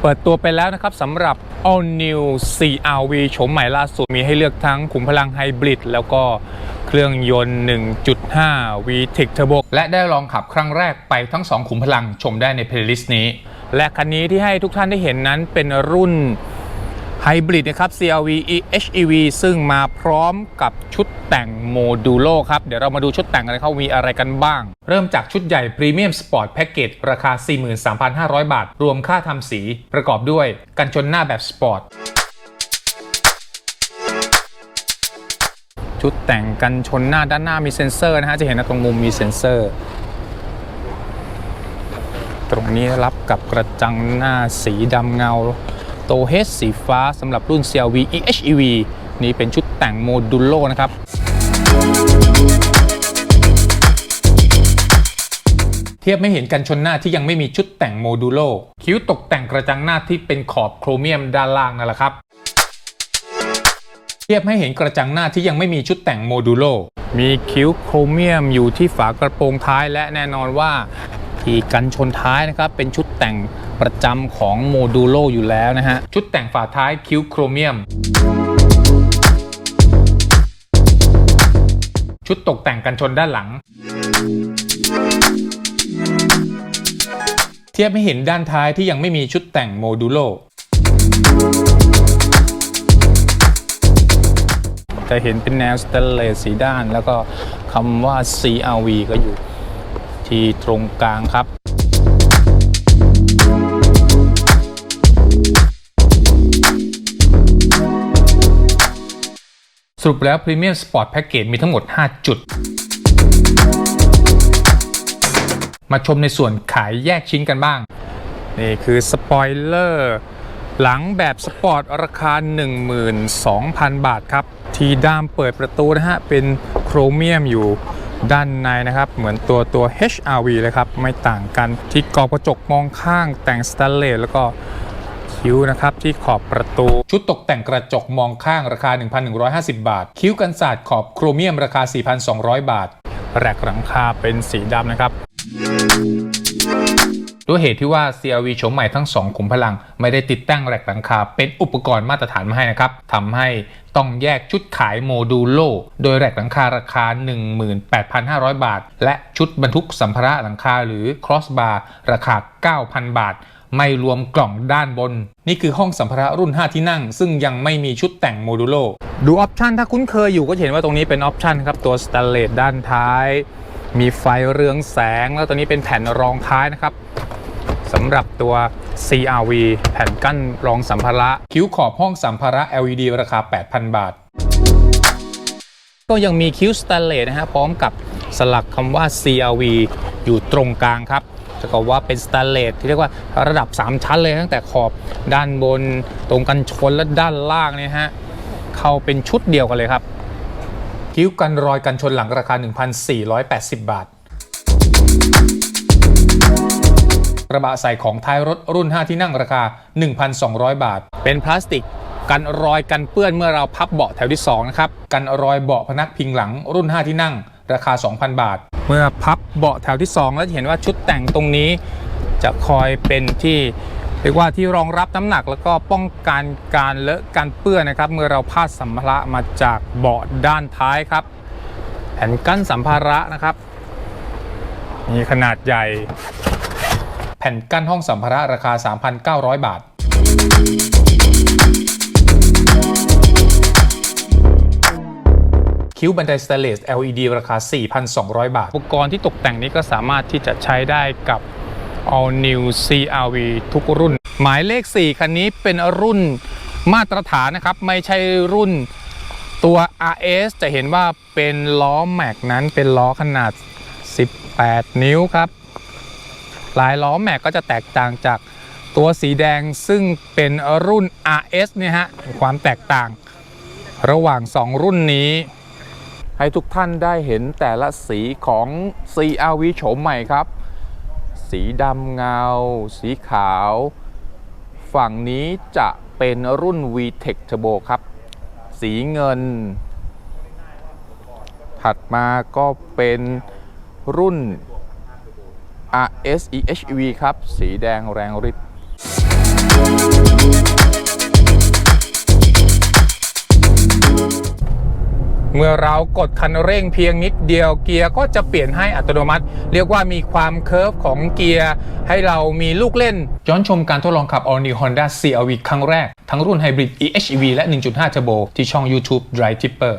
เปิดตัวไปแล้วนะครับสำหรับ All New CRV โฉมใหม่ล่าสุด มีให้เลือกทั้งขุมพลังไฮบริดแล้วก็เครื่องยนต์ 1.5 VTEC Turbo และได้ลองขับครั้งแรกไปทั้ง 2 ขุมพลังชมได้ในเพลย์ลิสต์นี้ และคันนี้ที่ให้ทุกท่านได้เห็นนั้นเป็นรุ่น ไฮบริดนะครับ CRV EHEV ซึ่งมาพร้อมกับชุดแต่งโมดูโลครับ เดี๋ยวเรามาดูชุดแต่งกันเขามีอะไรกันบ้าง เริ่มจากชุดใหญ่พรีเมียมสปอร์ตแพ็กเกจราคา 43,500 บาท รวมค่าทำสีประกอบด้วย กันชนหน้าแบบสปอร์ตชุดแต่งกันชนหน้าด้านหน้ามีเซ็นเซอร์นะฮะ จะเห็นนะตรงมุมมีเซ็นเซอร์ ตรงนี้รับกับกระจังหน้าสีดำเงา โตเฮดสีฟ้าสำหรับรุ่น CRV EHEV นี่เป็นชุดแต่งโมดูลโลนะครับเทียบไม่เห็นกันชนหน้าที่ยังไม่มีชุดแต่งโมดูโล คิ้วตกแต่งกระจังหน้าที่เป็นขอบโครเมียมด้านล่างนั่นแหละครับ เทียบให้เห็นกระจังหน้าที่ยังไม่มีชุดแต่งโมดูโล มีคิ้วโครเมียมอยู่ที่ฝากระโปรงท้ายและแน่นอนว่าที่กันชนท้ายนะครับเป็นชุดแต่ง ประจำของโมดูโลอยู่แล้วนะฮะ ชุดแต่งฝาท้ายคิ้วโครเมียม ชุดตกแต่งกันชนด้านหลัง เทียบให้เห็นด้านท้ายที่ยังไม่มีชุดแต่งโมดูโลจะเห็นเป็นแนวสเตนเลสสีด้าน แล้วก็คำว่า CRV ก็อยู่ที่ตรงกลางครับ สรุปแล้ว Premium Sport Package มีทั้งหมด 5 จุด มาชมในส่วนขายแยกชิ้นกันบ้าง นี่คือสปอยเลอร์หลังแบบสปอร์ตราคา 12,000 บาทครับ ทีด้ามเปิดประตูนะฮะ เป็นโครเมียมอยู่ด้านในนะครับ เหมือนตัวตัว HRV เลยครับ ไม่ต่างกันที่กรอบกระจกมองข้างแต่งสแตนเลสแล้วก็ คิ้วนะครับที่ขอบประตู ชุดตกแต่งกระจกมองข้างราคา 1,150 บาท คิ้วกันศาสตร์ขอบโครเมียมราคา 4,200 บาท แรกหลังคาเป็นสีดำนะครับด้วยเหตุที่ว่า CRV โฉมใหม่ทั้ง 2 ขุมพลัง ไม่ได้ติดตั้งแรกหลังคา เป็นอุปกรณ์มาตรฐานมาให้นะครับทำให้ต้องแยกชุดขายโมดูโล โดยแรกหลังคาราคา 18,500 บาท และชุดบรรทุกสัมภาระหลังคาหรือ crossbar ราคา 9,000 บาท ไม่รวมกล่องด้านบน นี่คือห้องสัมภาระรุ่น 5 ที่นั่ง ซึ่งยังไม่มีชุดแต่งโมดูโล ดูออปชันถ้าคุ้นเคยอยู่ก็จะเห็นว่าตรงนี้เป็นออปชันครับ ตัวสแตนเลสด้านท้าย มีไฟเรืองแสง แล้วตัวนี้เป็นแผ่นรองท้ายนะครับสำหรับตัว CRV แผ่นกั้นรองสัมภาระ คิ้วขอบห้องสัมภาระ LED ราคา 8,000 บาท ก็ยังมีคิ้วสแตนเลสนะฮะพร้อมกับสลักคำว่า CRV อยู่ตรงกลางครับ จะก็ว่าเป็นสแตนเลสที่เรียกว่าระดับ 3 ชั้นเลยตั้งแต่ขอบด้านบนตรงกันชนและด้านล่างเนี่ยฮะเข้าเป็นชุดเดียวกันเลยครับ คิ้วกันรอยกันชนหลังราคา 1,480 บาทกระบะใส่ของท้ายรถรุ่น 5 ที่นั่งราคา 1,200 บาท เป็นพลาสติก กันรอยกันเปื้อนเมื่อเราพับเบาะแถวที่2นะครับ กันรอยเบาะพนักพิงหลังรุ่น 5 ที่นั่งราคา 2,000 บาท เมื่อพับเบาะแถวที่ 2 แล้วจะเห็นว่าชุดแต่งตรงนี้จะคอยเป็นที่เรียกว่าที่รองรับน้ำหนักแล้วก็ป้องกันการเลอะการเปื้อนนะครับ เมื่อเราพาดสัมภาระมาจากเบาะด้านท้ายครับ แผ่นกั้นสัมภาระนะครับ มีขนาดใหญ่ แผ่นกั้นห้องสัมภาระราคา 3,900 บาท คิ้วบันไดสเตนเลส LED ราคา 4,200 บาท อุปกรณ์ที่ตกแต่งนี้ก็สามารถที่จะใช้ได้กับ All New CRV ทุกรุ่น หมายเลข 4 คันนี้เป็นรุ่นมาตรฐานนะครับ ไม่ใช่รุ่นตัว RS จะเห็นว่าเป็นล้อแม็กนั้นเป็นล้อขนาด 18 นิ้วครับ ลายล้อแม็กก็จะแตกต่างจากตัวสีแดงซึ่งเป็นรุ่น RS เนี่ยฮะ ความแตกต่างระหว่าง 2 รุ่นนี้ ให้ทุกท่านได้เห็นแต่ละสีของ CRV โฉมใหม่ครับ สีดำเงา สีขาว ฝั่งนี้จะเป็นรุ่น VTEC Turbo ครับ สีเงิน ถัดมาก็เป็นรุ่น RSEHV ครับ สีแดงแรงฤทธิ์ เมื่อเรากดคันเร่งเพียงนิดเดียวเกียร์ก็จะเปลี่ยนให้อัตโนมัติ เรียกว่ามีความเคิร์ฟของเกียร์ ให้เรามีลูกเล่น ย้อนชมการทดลองขับ All New Honda CR-V ครั้งแรกทั้งรุ่นไฮบริด EHEV และ 1.5 Turbo ที่ช่อง YouTube Drive Tipper